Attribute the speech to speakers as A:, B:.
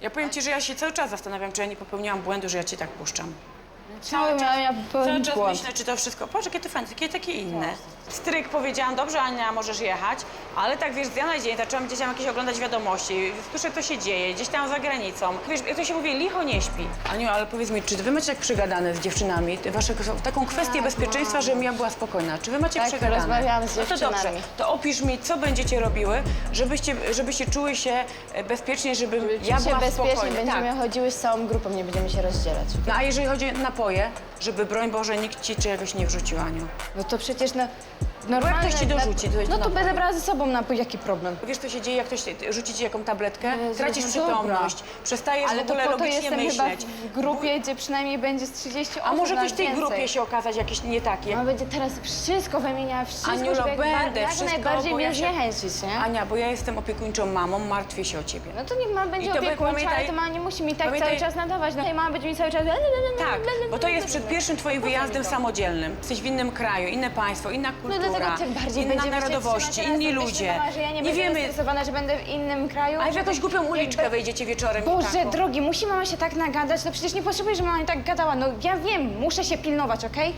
A: Ja powiem ci, że ja się cały czas zastanawiam, czy ja nie popełniłam błędu, że ja cię tak puszczam.
B: Cały miałam ja
A: Cały czas myślę, czy to wszystko. Patrz, jakie ty fajne, takie, takie inne. Stryk powiedziałam, dobrze Ania, możesz jechać, ale tak wiesz, z dnia na dzień zaczęłam gdzieś tam jakieś oglądać wiadomości, słyszę, co się dzieje, gdzieś tam za granicą. Wiesz, jak to się mówi, licho nie śpi. Aniu, ale powiedz mi, czy wy macie tak przegadane z dziewczynami, te wasze, taką kwestię bezpieczeństwa, żebym ja była spokojna? Czy wy macie
B: Tak,
A: przegadane?
B: rozmawiałam z
A: No to dobrze,
B: dziewczynami.
A: to opisz mi, co będziecie robiły, żebyście, żebyście czuły się e, bezpiecznie, żebym ja
B: Ja się
A: była
B: bezpiecznie
A: spokojna.
B: będziemy
A: Tak.
B: chodziły z całą grupą, nie będziemy się rozdzielać.
A: No a jeżeli chodzi o napoje, żeby broń Boże nikt ci czegoś nie wrzucił, Aniu.
B: No to przecież no, normalne...
A: ktoś ci dorzuci, to jest
B: No to
A: napój.
B: będę brała ze sobą napój, jaki problem?
A: Wiesz, co się dzieje, jak ktoś rzuci ci jaką tabletkę,
B: Jezu,
A: tracisz
B: no
A: przytomność, przestajesz
B: Ale
A: w
B: to
A: ogóle
B: po to
A: logicznie
B: jestem
A: myśleć.
B: chyba w grupie, gdzie przynajmniej będzie z 30 osób
A: A może
B: nawet
A: ktoś w tej
B: więcej.
A: grupie się okazać jakieś nie takie?
B: Ona będzie teraz wszystko wymieniała, wszystko,
A: Aniulo,
B: żeby jak,
A: będę,
B: jak
A: wszystko,
B: najbardziej
A: bo ja
B: mnie
A: się-
B: zniechęcić, nie?
A: Ania, bo ja jestem opiekuńczą mamą, martwię się o ciebie.
B: No to niech mama będzie
A: I to by-
B: opiekuńcza,
A: pamiętaj-
B: ale to mama nie musi mi tak
A: pamiętaj-
B: cały czas nadawać. No i mama będzie mi cały czas...
A: Tak, bo to jest przed pierwszym twoim wyjazdem samodzielnym. Jesteś w innym kraju, inne państwo, inna
B: No
A: kultura,
B: dlatego tym bardziej
A: inna
B: będziemy
A: narodowości,
B: trzymać
A: inni ludzie.
B: Myślę, mama, że ja nie,
A: nie
B: będę
A: wiemy,
B: stresowana, że będę w innym kraju.
A: ale w jakąś głupią uliczkę wejdziecie wieczorem i
B: Boże,
A: taką.
B: drogi, musi mama się tak nagadać? No przecież nie potrzebuję, żeby mama tak gadała. No ja wiem, muszę się pilnować, okej?